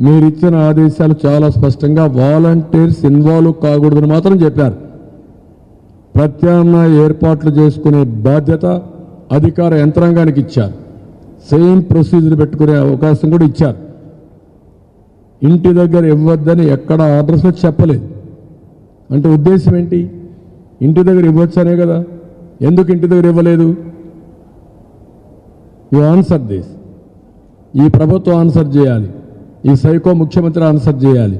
మీరు ఇచ్చిన ఆదేశాలు చాలా స్పష్టంగా వాలంటీర్స్ ఇన్వాల్వ్ కాకూడదని మాత్రం చెప్పారు. ప్రత్యామ్నాయ ఏర్పాట్లు చేసుకునే బాధ్యత అధికార యంత్రాంగానికి ఇచ్చారు. సేమ్ ప్రొసీజర్ పెట్టుకునే అవకాశం కూడా ఇచ్చారు. ఇంటి దగ్గర ఇవ్వద్దని ఎక్కడ ఆర్డర్స్ చెప్పలేదు. అంటే ఉద్దేశం ఏంటి? ఇంటి దగ్గర ఇవ్వచ్చనే కదా. ఎందుకు ఇంటి దగ్గర ఇవ్వలేదు? యు ఆన్సర్ దిస్ ఈ ప్రభుత్వం ఆన్సర్ చేయాలి. ఈ సైకో ముఖ్యమంత్రి ఆన్సర్ చేయాలి.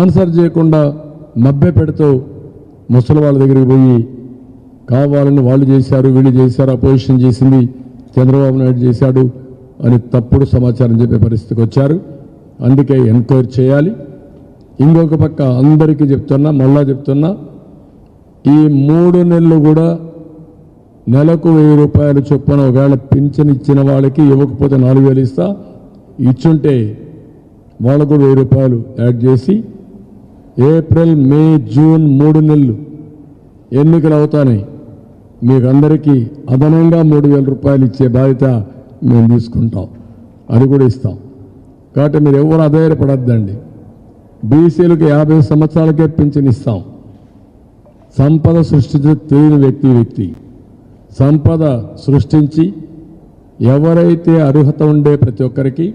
ఆన్సర్ చేయకుండా మభ్య పెడుతూ ముసలి వాళ్ళ దగ్గరికి పోయి కావాలని వాళ్ళు చేశారు వీళ్ళు చేశారు అపోజిషన్ చేసింది చంద్రబాబు నాయుడు చేశాడు అని తప్పుడు సమాచారం చెప్పే పరిస్థితికి వచ్చారు. అందుకే ఎంక్వైరీ చేయాలి. ఇంకొక పక్క అందరికీ చెప్తున్నా మళ్ళా చెప్తున్నా ఈ మూడు నెలలు కూడా నెలకు వెయ్యి రూపాయలు చొప్పున ఒకవేళ పింఛన్ ఇచ్చిన వాళ్ళకి ఇవ్వకపోతే నాలుగు వేలు ఇస్తా ఇచ్చుంటే వాళ్ళకు కూడా వెయ్యి రూపాయలు యాడ్ చేసి ఏప్రిల్ మే జూన్ మూడు నెలలు ఎన్నికలు అవుతాయి మీకు అందరికీ అదనంగా మూడు వేల రూపాయలు ఇచ్చే బాధ్యత మేము తీసుకుంటాం. అది కూడా ఇస్తాం. కాబట్టి మీరు ఎవరు అధైర్యపడద్దండి. బీసీలకు యాభై సంవత్సరాలకే పింఛన్ ఇస్తాం. సంపద సృష్టించే తెలియని వ్యక్తి వ్యక్తి. సంపద సృష్టించి ఎవరైతే అర్హత ఉండే ప్రతి ఒక్కరికి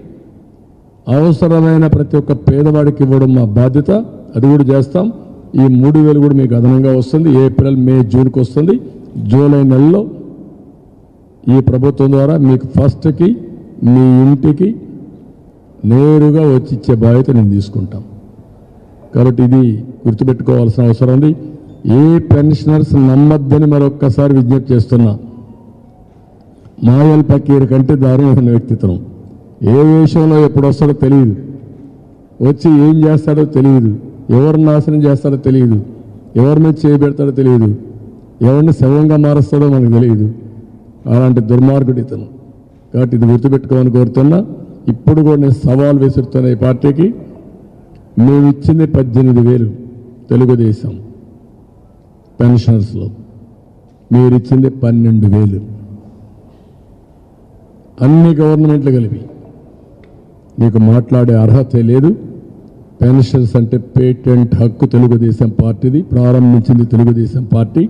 అవసరమైన ప్రతి ఒక్క పేదవాడికి ఇవ్వడం మా బాధ్యత. అది కూడా చేస్తాం. ఈ మూడు వేలు కూడా మీకు అదనంగా వస్తుంది. ఏప్రిల్ మే జూన్కి వస్తుంది. జూలై నెలలో ఈ ప్రభుత్వం ద్వారా మీకు ఫస్ట్కి మీ ఇంటికి నేరుగా వచ్చి ఇచ్చే బాధ్యత నేను తీసుకుంటాం. కాబట్టి ఇది గుర్తుపెట్టుకోవాల్సిన అవసరం ఉంది. ఏ పెన్షనర్స్ నమ్మద్దని మరొక్కసారి విజ్ఞప్తి చేస్తున్నా. మాయల్ పకీర్ కంటే దారుణమైన వ్యక్తిత్వం. ఏ విషయంలో ఎప్పుడు వస్తాడో తెలియదు. వచ్చి ఏం చేస్తాడో తెలియదు. ఎవరిని నాశనం చేస్తాడో తెలియదు. ఎవరి మీద చేయబెడతాడో తెలియదు. ఎవరిని శవంగా మారుస్తాడో మనకు తెలియదు. అలాంటి దుర్మార్గుడు ఇతను. కాబట్టి ఇది గుర్తుపెట్టుకోమని కోరుతున్నా. ఇప్పుడు కూడా నేను సవాల్ విసురుతున్న ఈ పార్టీకి మేము ఇచ్చింది పద్దెనిమిది వేలు తెలుగుదేశం పెన్షనర్స్లో. మీరు ఇచ్చింది పన్నెండు వేలు. అన్ని గవర్నమెంట్లు కలిపి. మీకు మాట్లాడే అర్హత లేదు. పెన్షన్స్ అంటే పేటెంట్ హక్కు తెలుగుదేశం పార్టీది ప్రారంభించింది తెలుగుదేశం పార్టీ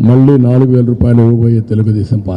మళ్ళీ నాలుగు వేల రూపాయలు ఇవ్వబోయే తెలుగుదేశం పార్టీ.